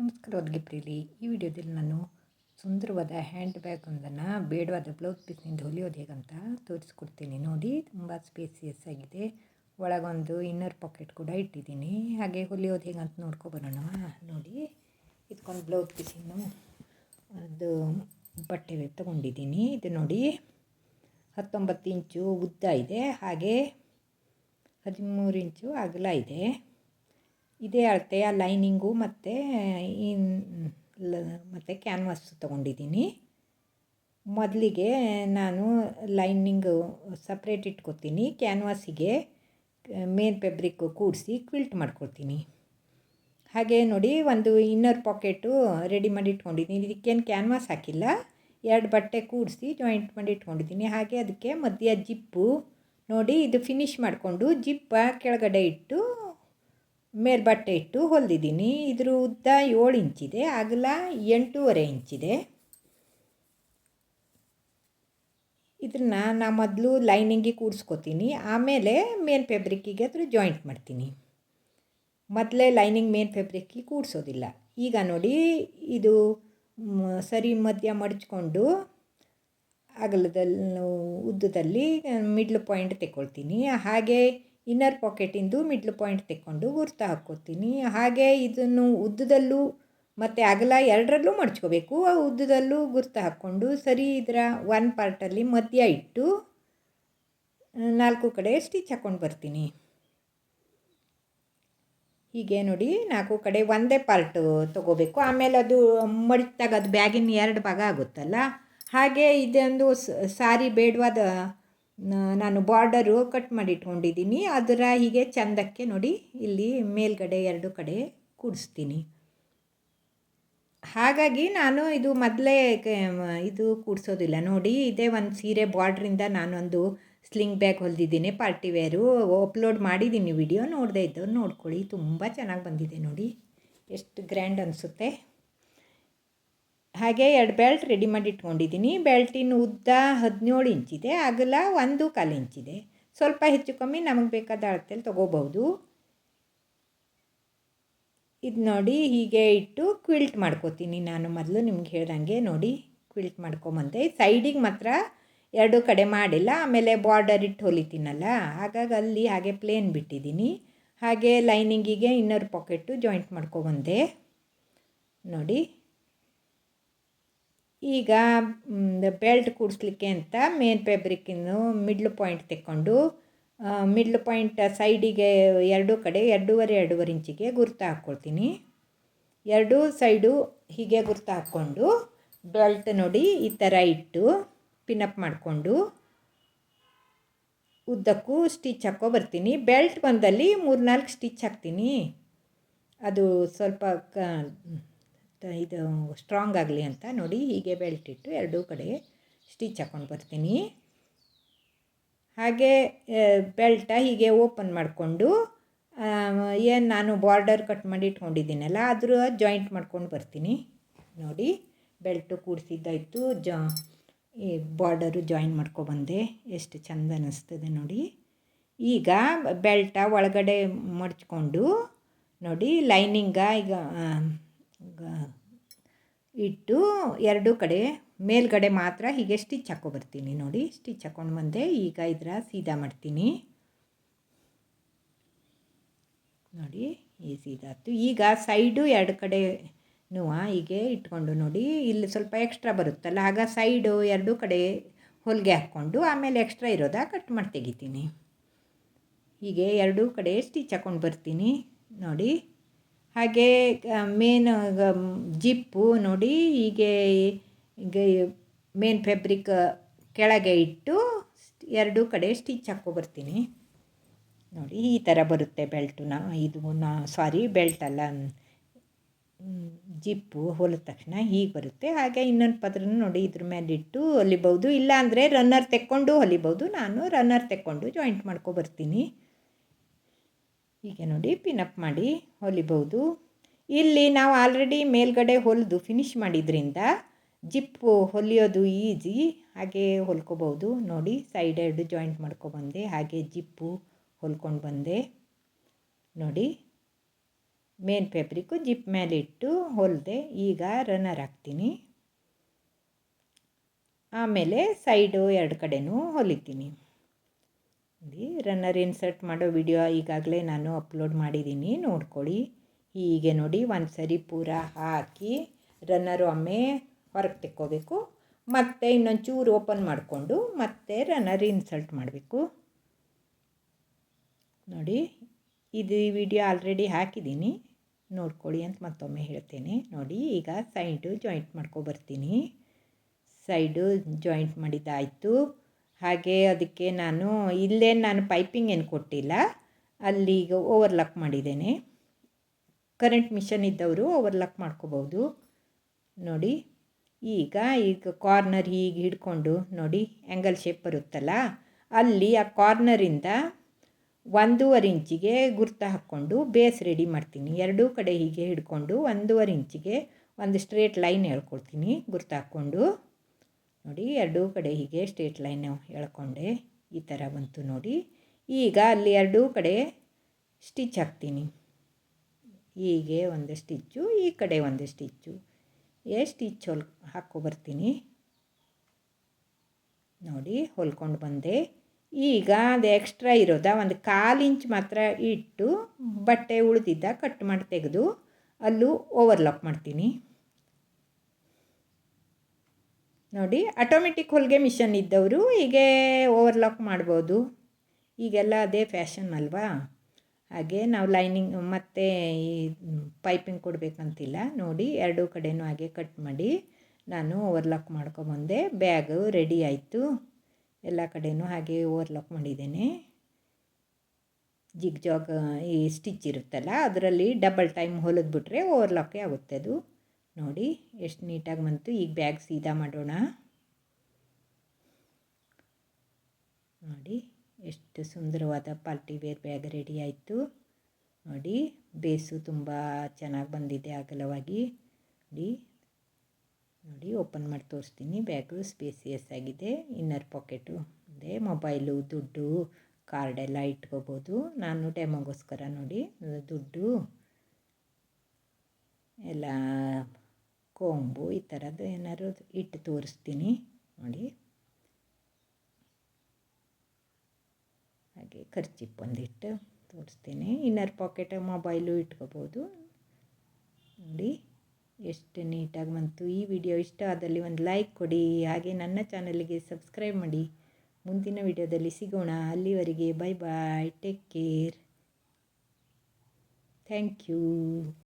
ನಮಸ್ಕಾರ ಪ್ರೀಲಿ ಈ ವಿಡಿಯೋದಲ್ಲಿ ನಾನು ಸುಂದರವಾದ ಹ್ಯಾಂಡ್ ಬ್ಯಾಗ್ ಒಂದನ್ನು ಬೇಡವಾದ ಬ್ಲೌಸ್ ಪೀಸ್ನಿಂದ ಹೊಲಿಯೋದು ಹೇಗಂತ ತೋರಿಸ್ಕೊಡ್ತೀನಿ. ನೋಡಿ, ತುಂಬ ಸ್ಪೇಸಿಯಸ್ ಆಗಿದೆ. ಒಳಗೊಂದು ಇನ್ನರ್ ಪಾಕೆಟ್ ಕೂಡ ಇಟ್ಟಿದ್ದೀನಿ. ಹಾಗೆ ಹೊಲಿಯೋದು ಹೇಗಂತ ನೋಡ್ಕೊಬರೋಣ ನೋಡಿ ಇದಕ್ಕೊಂದು ಬ್ಲೌಸ್ ಪೀಸಿನ ಅದು ಬಟ್ಟೆ ತೊಗೊಂಡಿದ್ದೀನಿ. ಇದು ನೋಡಿ, ಹತ್ತೊಂಬತ್ತು ಇಂಚು ಉದ್ದ ಇದೆ. ಹಾಗೆ ಹದಿಮೂರು ಇಂಚು ಅಗಲ ಇದೆ. ಇದೇ ಅಳತೆಯ ಲೈನಿಂಗು ಮತ್ತು ಮತ್ತು ಕ್ಯಾನ್ವಾಸ್ ತೊಗೊಂಡಿದ್ದೀನಿ. ಮೊದಲಿಗೆ ನಾನು ಲೈನಿಂಗು ಸಪ್ರೇಟ್ ಇಟ್ಕೊತೀನಿ, ಕ್ಯಾನ್ವಾಸಿಗೆ ಮೇನ್ ಪೆಬ್ರಿಕ್ ಕೂಡಿಸಿ ಕ್ವಿಲ್ಟ್ ಮಾಡ್ಕೊಳ್ತೀನಿ ಹಾಗೆ ನೋಡಿ ಒಂದು ಇನ್ನರ್ ಪಾಕೆಟು ರೆಡಿ ಮಾಡಿ ಇಟ್ಕೊಂಡಿದ್ದೀನಿ. ಇದಕ್ಕೇನು ಕ್ಯಾನ್ವಾಸ್ ಹಾಕಿಲ್ಲ, ಎರಡು ಬಟ್ಟೆ ಕೂಡಿಸಿ ಜಾಯಿಂಟ್ ಮಾಡಿ ಇಟ್ಕೊಂಡಿದ್ದೀನಿ. ಹಾಗೆ ಅದಕ್ಕೆ ಮಧ್ಯ ಜಿಪ್ಪು ನೋಡಿ ಇದು ಫಿನಿಶ್ ಮಾಡಿಕೊಂಡು ಜಿಪ್ಪ ಕೆಳಗಡೆ ಇಟ್ಟು ಮೇಲೆ ಬಟ್ಟೆ ಇಟ್ಟು ಹೊಲಿದಿದ್ದೀನಿ. ಇದ್ರ ಉದ್ದ ಏಳು ಇಂಚಿದೆ, ಅಗಲ ಎಂಟೂವರೆ ಇಂಚಿದೆ. ಇದನ್ನ ನಾ ಮೊದಲು ಲೈನಿಂಗಿಗೆ ಕೂಡಿಸ್ಕೊತೀನಿ ಆಮೇಲೆ ಮೇನ್ ಫೆಬ್ರಿಕ್ಕಿಗೆ ಅದ್ರ ಜಾಯಿಂಟ್ ಮಾಡ್ತೀನಿ. ಮೊದಲೇ ಲೈನಿಂಗ್ ಮೇನ್ ಫೆಬ್ರಿಕ್ಕಿಗೆ ಕೂಡಿಸೋದಿಲ್ಲ ಈಗ ನೋಡಿ, ಇದು ಸರಿ ಮಧ್ಯ ಮಡಚ್ಕೊಂಡು ಅಗಲದಲ್ಲಿ ಉದ್ದದಲ್ಲಿ, ಮಿಡ್ಲ್ ಪಾಯಿಂಟ್ ತೆಕ್ಕೊಳ್ತೀನಿ. ಹಾಗೆ ಇನ್ನರ್ ಪಾಕೆಟಿಂದು ಮಿಡ್ಲ್ ಪಾಯಿಂಟ್ ತೆಕ್ಕೊಂಡು ಗುರ್ತು ಹಾಕ್ಕೋತೀನಿ. ಹಾಗೆ ಇದನ್ನು ಉದ್ದದಲ್ಲೂ ಮತ್ತು ಅಗಲ ಎರಡರಲ್ಲೂ ಮಡ್ಚ್ಕೋಬೇಕು. ಆ ಉದ್ದದಲ್ಲೂ ಗುರ್ತು ಹಾಕ್ಕೊಂಡು ಸರಿ ಇದರ ಒನ್ ಪಾರ್ಟಲ್ಲಿ ಮಧ್ಯ ಇಟ್ಟು ನಾಲ್ಕು ಕಡೆ ಸ್ಟಿಚ್ ಹಾಕ್ಕೊಂಡು ಬರ್ತೀನಿ. ಹೀಗೆ ನೋಡಿ ನಾಲ್ಕು ಕಡೆ ಒಂದೇ ಪಾರ್ಟು ತೊಗೋಬೇಕು. ಆಮೇಲೆ ಅದು ಮಡಿತಾಗ ಅದು ಬ್ಯಾಗಿನ ಎರಡು ಭಾಗ ಆಗುತ್ತಲ್ಲ. ಹಾಗೆ ಇದೊಂದು ಸಾರಿ ಬೇಡವಾದ ನಾನು ಬಾರ್ಡರು ಕಟ್ ಮಾಡಿ ಇಟ್ಕೊಂಡಿದ್ದೀನಿ ಅದರ ಹೀಗೆ ಚಂದಕ್ಕೆ ನೋಡಿ, ಇಲ್ಲಿ ಮೇಲ್ಗಡೆ ಎರಡು ಕಡೆ ಕೂಡಿಸ್ತೀನಿ. ಹಾಗಾಗಿ ನಾನು ಇದು ಮೊದಲೇ ಇದು ಕೂಡಿಸೋದಿಲ್ಲ. ನೋಡಿ, ಇದೇ ಒಂದು ಸೀರೆ ಬಾರ್ಡ್ರಿಂದ ನಾನೊಂದು ಸ್ಲಿಂಗ್ ಬ್ಯಾಗ್ ಹೊಲಿದಿದ್ದೀನಿ ಪಾರ್ಟಿ ವೇರು ಅಪ್ಲೋಡ್ ಮಾಡಿದ್ದೀನಿ ವಿಡಿಯೋ ನೋಡದೇ ಇದ್ದವ್ರು ನೋಡ್ಕೊಳ್ಳಿ. ತುಂಬ ಚೆನ್ನಾಗಿ ಬಂದಿದೆ ನೋಡಿ. ಎಷ್ಟು ಗ್ರ್ಯಾಂಡ್ ಅನಿಸುತ್ತೆ. ಹಾಗೆ ಎರಡು ಬೆಲ್ಟ್ ರೆಡಿ ಮಾಡಿ ಇಟ್ಕೊಂಡಿದ್ದೀನಿ ಬೆಲ್ಟಿನ ಉದ್ದ ಹದಿನೇಳು ಇಂಚಿದೆ ಅಗಲ ಒಂದು ಕಾಲು ಇಂಚಿದೆ ಸ್ವಲ್ಪ ಹೆಚ್ಚು ಕಮ್ಮಿ ನಮಗೆ ಬೇಕಾದ ಅಳತೆಯಲ್ಲಿ ತೊಗೋಬೋದು ಇದು ನೋಡಿ ಹೀಗೆ ಇಟ್ಟು ಕ್ವಿಲ್ಟ್ ಮಾಡ್ಕೋತೀನಿ ನಾನು. ಮೊದಲು ನಿಮ್ಗೆ ಹೇಳ್ದಂಗೆ ನೋಡಿ ಕ್ವಿಲ್ಟ್ ಮಾಡ್ಕೊಂಬಂದೆ. ಸೈಡಿಗೆ ಮಾತ್ರ ಎರಡು ಕಡೆ ಮಾಡಿಲ್ಲ. ಆಮೇಲೆ ಬಾರ್ಡರ್ ಇಟ್ಟು ಹೊಲಿತೀನಲ್ಲ. ಹಾಗಾಗಿ ಅಲ್ಲಿ ಹಾಗೆ ಪ್ಲೇನ್ ಬಿಟ್ಟಿದ್ದೀನಿ. ಹಾಗೆ ಲೈನಿಂಗಿಗೆ ಇನ್ನರ್ ಪಾಕೆಟು ಜಾಯಿಂಟ್ ಮಾಡ್ಕೊಬಂದೆ. ನೋಡಿ. ಈಗ ಬೆಲ್ಟ್ ಕೂಡಿಸ್ಲಿಕ್ಕೆ ಅಂತ ಮೇನ್ ಫ್ಯಾಬ್ರಿಕ್ಕಿನ್ನು ಮಿಡ್ಲ್ ಪಾಯಿಂಟ್ ತೆಕ್ಕೊಂಡು ಮಿಡ್ಲ್ ಪಾಯಿಂಟ್ ಸೈಡಿಗೆ ಎರಡೂ ಕಡೆ ಎರಡೂವರೆ ಎರಡೂವರೆ ಇಂಚಿಗೆ ಗುರ್ತು ಹಾಕ್ಕೊಳ್ತೀನಿ. ಎರಡೂ ಸೈಡು ಹೀಗೆ ಗುರ್ತು ಹಾಕ್ಕೊಂಡು ಬೆಲ್ಟ್ ನೋಡಿ ಈ ಥರ ಇಟ್ಟು ಪಿನಪ್ ಮಾಡಿಕೊಂಡು, ಉದ್ದಕ್ಕೂ ಸ್ಟಿಚ್ ಹಾಕೋ ಬರ್ತೀನಿ. ಬೆಲ್ಟ್ ಬಂದಲ್ಲಿ ಮೂರು ನಾಲ್ಕು ಸ್ಟಿಚ್ ಹಾಕ್ತೀನಿ. ಅದು ಸ್ವಲ್ಪ ಕ ಇದು ಸ್ಟ್ರಾಂಗ್ ಆಗಲಿ ಅಂತ ನೋಡಿ ಹೀಗೆ ಬೆಲ್ಟ್ ಇಟ್ಟು ಎರಡೂ ಕಡೆ ಸ್ಟಿಚ್ ಹಾಕ್ಕೊಂಡು ಬರ್ತೀನಿ. ಹಾಗೆ ಬೆಲ್ಟ ಹೀಗೆ ಓಪನ್ ಮಾಡಿಕೊಂಡು ಏನು ನಾನು ಬಾರ್ಡರ್ ಕಟ್ ಮಾಡಿ ಇಟ್ಕೊಂಡಿದ್ದೀನಲ್ಲ ಆದರೂ ಜಾಯಿಂಟ್ ಮಾಡ್ಕೊಂಡು ಬರ್ತೀನಿ. ನೋಡಿ ಬೆಲ್ಟು ಕೂಡಿಸಿದ್ದಾಯಿತು. ಜಾ, ಈ ಬಾರ್ಡರು ಜಾಯಿನ್ ಮಾಡ್ಕೊಬಂದೆ ಎಷ್ಟು ಚೆಂದ ಅನ್ನಿಸ್ತದೆ ನೋಡಿ. ಈಗ ಬೆಲ್ಟ ಒಳಗಡೆ ಮಡ್ಚ್ಕೊಂಡು ನೋಡಿ ಲೈನಿಂಗ ಈಗ ಇಟ್ಟು ಎರಡೂ ಕಡೆ, ಮೇಲ್ಗಡೆ ಮಾತ್ರ ಹೀಗೆ ಸ್ಟಿಚ್ ಹಾಕ್ಕೊಬರ್ತೀನಿ ನೋಡಿ. ಸ್ಟಿಚ್ ಹಾಕ್ಕೊಂಡು ಬಂದೆ, ಈಗ ಇದರ ಸೀದಾ ಮಾಡ್ತೀನಿ. ನೋಡಿ, ಈ ಆಯಿತು. ಈಗ ಸೈಡು ಎರಡು ಕಡೆ ಹೀಗೆ ಇಟ್ಕೊಂಡು ನೋಡಿ, ಇಲ್ಲಿ ಸ್ವಲ್ಪ ಎಕ್ಸ್ಟ್ರಾ ಬರುತ್ತಲ್ಲ, ಆಗ ಸೈಡು ಎರಡೂ ಕಡೆ ಹೊಲಿಗೆ ಹಾಕ್ಕೊಂಡು, ಆಮೇಲೆ ಎಕ್ಸ್ಟ್ರಾ ಇರೋದ ಕಟ್ ಮಾಡಿ ತೆಗಿತೀನಿ ಹೀಗೆ ಎರಡೂ ಕಡೆ ಸ್ಟಿಚ್ ಹಾಕ್ಕೊಂಡು ಬರ್ತೀನಿ. ನೋಡಿ ಹಾಗೆ ಮೇನ್ ಜಿಪ್ಪು ನೋಡಿ ಹೀಗೆ ಮೇನ್ ಫ್ಯಾಬ್ರಿಕ್ ಕೆಳಗೆ ಇಟ್ಟು ಎರಡೂ ಕಡೆ ಸ್ಟಿಚ್ ಹಾಕ್ಕೊಬರ್ತೀನಿ ನೋಡಿ, ಈ ಥರ ಬರುತ್ತೆ ಬೆಲ್ಟು ನಾ ಇದು ನಾ, ಸಾರಿ, ಬೆಲ್ಟ್ ಅಲ್ಲ ಜಿಪ್ಪು ಹೊಲದ ತಕ್ಷಣ ಹೀಗೆ ಬರುತ್ತೆ. ಹಾಗೆ ಇನ್ನೊಂದು ಪದ್ರನ ನೋಡಿ ಇದ್ರ ಮೇಲೆ ಇಟ್ಟು ಹೊಲಿಬೋದು ಇಲ್ಲಾಂದರೆ ರನ್ನರ್ ತೆಕ್ಕೊಂಡು ಹೊಲಿಬೋದು ನಾನು ರನ್ನರ್ ತೆಕ್ಕೊಂಡು ಜಾಯಿಂಟ್ ಮಾಡ್ಕೊಬರ್ತೀನಿ ಹೀಗೆ ನೋಡಿ ಪಿನಪ್ ಮಾಡಿ ಹೊಲಿಬೋದು ಇಲ್ಲಿ ನಾವು ಆಲ್ರೆಡಿ ಮೇಲ್ಗಡೆ ಹೊಲಿದು ಫಿನಿಶ್ ಮಾಡಿದ್ರಿಂದ ಜಿಪ್ಪು ಹೊಲಿಯೋದು ಈಜಿ ಹಾಗೆ ಹೊಲ್ಕೋಬೋದು ನೋಡಿ ಸೈಡ್ ಎರಡು ಜಾಯಿಂಟ್ ಮಾಡ್ಕೊಬಂದೆ ಹಾಗೆ ಜಿಪ್ಪು ಹೊಲ್ಕೊಂಡು ಬಂದೆ. ನೋಡಿ ಮೇನ್ ಫ್ಯಾಬ್ರಿಕ್ಕು ಜಿಪ್ ಮೇಲೆ ಇಟ್ಟು ಹೊಲಿದೆ ಈಗ ರನ್ನರ್ ಹಾಕ್ತೀನಿ. ಆಮೇಲೆ ಸೈಡು ಎರಡು ಕಡೆನೂ ಹೊಲಿತೀನಿ. ನೋಡಿ ರನ್ನರ್ ಇನ್ಸರ್ಟ್ ಮಾಡೋ ವಿಡಿಯೋ ಈಗಾಗಲೇ ನಾನು ಅಪ್ಲೋಡ್ ಮಾಡಿದ್ದೀನಿ. ನೋಡ್ಕೊಳ್ಳಿ. ಹೀಗೆ ನೋಡಿ ಒಂದು ಸರಿ ಪೂರ ಹಾಕಿ ರನ್ನರು ಒಮ್ಮೆ ಹೊರಗೆ ತೆಕ್ಕೋಬೇಕು. ಮತ್ತು ಇನ್ನೊಂದು ಚೂರು ಓಪನ್ ಮಾಡಿಕೊಂಡು ಮತ್ತೆ ರನ್ನರ್ ಇನ್ಸಲ್ಟ್ ಮಾಡಬೇಕು. ನೋಡಿ, ಇದು ಈ ವಿಡಿಯೋ ಆಲ್ರೆಡಿ ಹಾಕಿದ್ದೀನಿ. ನೋಡ್ಕೊಳ್ಳಿ ಅಂತ ಮತ್ತೊಮ್ಮೆ ಹೇಳ್ತೇನೆ. ನೋಡಿ, ಈಗ ಸೈಡು ಜಾಯಿಂಟ್ ಮಾಡ್ಕೊಬರ್ತೀನಿ ಸೈಡು ಜಾಯಿಂಟ್ ಮಾಡಿದ್ದಾಯಿತು. ಹಾಗೆ ಅದಕ್ಕೆ ನಾನು, ಇಲ್ಲೇ ನಾನು ಪೈಪಿಂಗ್ ಏನು ಕೊಟ್ಟಿಲ್ಲ. ಅಲ್ಲಿ ಈಗ ಓವರ್ಲಾಕ್ ಮಾಡಿದ್ದೇನೆ. ಕರೆಂಟ್ ಮಿಷನ್ ಇದ್ದವರು ಓವರ್ಲಾಕ್ ಮಾಡ್ಕೋಬೋದು. ನೋಡಿ, ಈಗ ಈಗ ಕಾರ್ನರ್ ಹೀಗೆ ಹಿಡ್ಕೊಂಡು ನೋಡಿ ಆ್ಯಂಗಲ್ ಶೇಪ್ ಬರುತ್ತಲ್ಲ, ಅಲ್ಲಿ ಆ ಕಾರ್ನರಿಂದ ಒಂದೂವರೆ ಇಂಚಿಗೆ ಗುರ್ತ ಹಾಕ್ಕೊಂಡು ಬೇಸ್ ರೆಡಿ ಮಾಡ್ತೀನಿ. ಎರಡೂ ಕಡೆ ಹೀಗೆ ಹಿಡ್ಕೊಂಡು ಒಂದೂವರೆ ಇಂಚಿಗೆ ಒಂದು ಸ್ಟ್ರೇಟ್ ಲೈನ್ ಹೇಳ್ಕೊಡ್ತೀನಿ ಗುರ್ತು ಹಾಕ್ಕೊಂಡು. ನೋಡಿ ಎರಡೂ ಕಡೆ ಹೀಗೆ ಸ್ಟ್ರೇಟ್ ಲೈನ್ ಎಳ್ಕೊಂಡೆ. ಈ ಥರ ಬಂತು ನೋಡಿ. ಈಗ ಅಲ್ಲಿ ಎರಡೂ ಕಡೆ ಸ್ಟಿಚ್ ಹಾಕ್ತೀನಿ. ಹೀಗೆ ಒಂದು ಸ್ಟಿಚ್ಚು ಈ ಕಡೆ ಒಂದು ಸ್ಟಿಚ್ಚು ಏ ಸ್ಟಿಚ್ ಹೊಲ್ ಹಾಕ್ಕೊಬರ್ತೀನಿ ನೋಡಿ ಹೊಲ್ಕೊಂಡು ಬಂದೆ. ಈಗ ಅದು ಎಕ್ಸ್ಟ್ರಾ ಇರೋದ ಒಂದು ಕಾಲು ಇಂಚ್ ಮಾತ್ರ ಇಟ್ಟು ಬಟ್ಟೆ ಉಳಿದಿದ್ದ ಕಟ್ ಮಾಡಿ ತೆಗೆದು ಅಲ್ಲೂ ಓವರ್ಲಾಕ್ ಮಾಡ್ತೀನಿ. ನೋಡಿ ಆಟೋಮೆಟಿಕ್ ಹೊಲಿಗೆ ಮಿಷನ್ ಇದ್ದವರು, ಹೀಗೆ ಓವರ್ಲಾಕ್ ಮಾಡ್ಬೋದು. ಈಗೆಲ್ಲ ಅದೇ ಫ್ಯಾಷನ್ ಅಲ್ವಾ? ಹಾಗೆ ನಾವು ಲೈನಿಂಗ್ ಮತ್ತು ಈ ಪೈಪಿಂಗ್ ಕೊಡಬೇಕಂತಿಲ್ಲ. ನೋಡಿ, ಎರಡೂ ಕಡೆಯೂ ಹಾಗೆ ಕಟ್ ಮಾಡಿ ನಾನು ಓವರ್ಲಾಕ್ ಮಾಡ್ಕೊಬಂದೆ ಬ್ಯಾಗು ರೆಡಿ ಆಯಿತು. ಎಲ್ಲ ಕಡೆಯೂ ಹಾಗೆ ಓವರ್ಲಾಕ್ ಮಾಡಿದ್ದೇನೆ. ಜಿಗ್ ಜಾಗ್ ಈ ಸ್ಟಿಚ್ ಇರುತ್ತಲ್ಲ, ಅದರಲ್ಲಿ ಡಬಲ್ ಟೈಮ್ ಹೊಲಿದ್ಬಿಟ್ರೆ ಓವರ್ಲಾಕೇ ಆಗುತ್ತೆ ಅದು. ನೋಡಿ, ಎಷ್ಟು ನೀಟಾಗಿ ಬಂತು. ಈಗ ಬ್ಯಾಗ್ ಸೀದಾ ಮಾಡೋಣ. ನೋಡಿ, ಎಷ್ಟು ಸುಂದರವಾದ ಪಾರ್ಟಿ ವೇರ್ ಬ್ಯಾಗ್ ರೆಡಿ ಆಯಿತು. ನೋಡಿ, ಬೇಸು ತುಂಬ ಚೆನ್ನಾಗಿ ಬಂದಿದೆ ಅಗಲವಾಗಿ. ನೋಡಿ ನೋಡಿ, ಓಪನ್ ಮಾಡಿ ತೋರಿಸ್ತೀನಿ. ಬ್ಯಾಗು ಸ್ಪೇಸಿಯಸ್ ಆಗಿದೆ. ಇನ್ನರ್ ಪಾಕೆಟು, ಅದೇ ಮೊಬೈಲು, ದುಡ್ಡು, ಕಾರ್ಡೆಲ್ಲ ಇಟ್ಕೋಬೋದು. ನಾನು ಡೆಮೋಗೋಸ್ಕರ ನೋಡಿ, ದುಡ್ಡು, ಎಲ್ಲ ಕೊಂಬು ಈ ಥರದ್ದು ಏನಾದ್ರು ಇಟ್ಟು ತೋರಿಸ್ತೀನಿ. ನೋಡಿ. ಹಾಗೆ ಖರ್ಚಿಪ್ ಒಂದಿಟ್ಟು ತೋರಿಸ್ತೀನಿ. ಇನ್ನರ್ ಪಾಕೆಟ್ ಮೊಬೈಲು ಇಟ್ಕೋಬೋದು. ನೋಡಿ ಎಷ್ಟು ನೀಟಾಗಿ ಬಂತು. ಈ ವಿಡಿಯೋ ಇಷ್ಟ ಆದಲ್ಲಿ ಒಂದು ಲೈಕ್ ಕೊಡಿ. ಹಾಗೆ ನನ್ನ ಚಾನಲ್ಗೆ ಸಬ್ಸ್ಕ್ರೈಬ್ ಮಾಡಿ. ಮುಂದಿನ ವಿಡಿಯೋದಲ್ಲಿ ಸಿಗೋಣ. ಅಲ್ಲಿವರೆಗೆ bye bye. Take care. Thank you.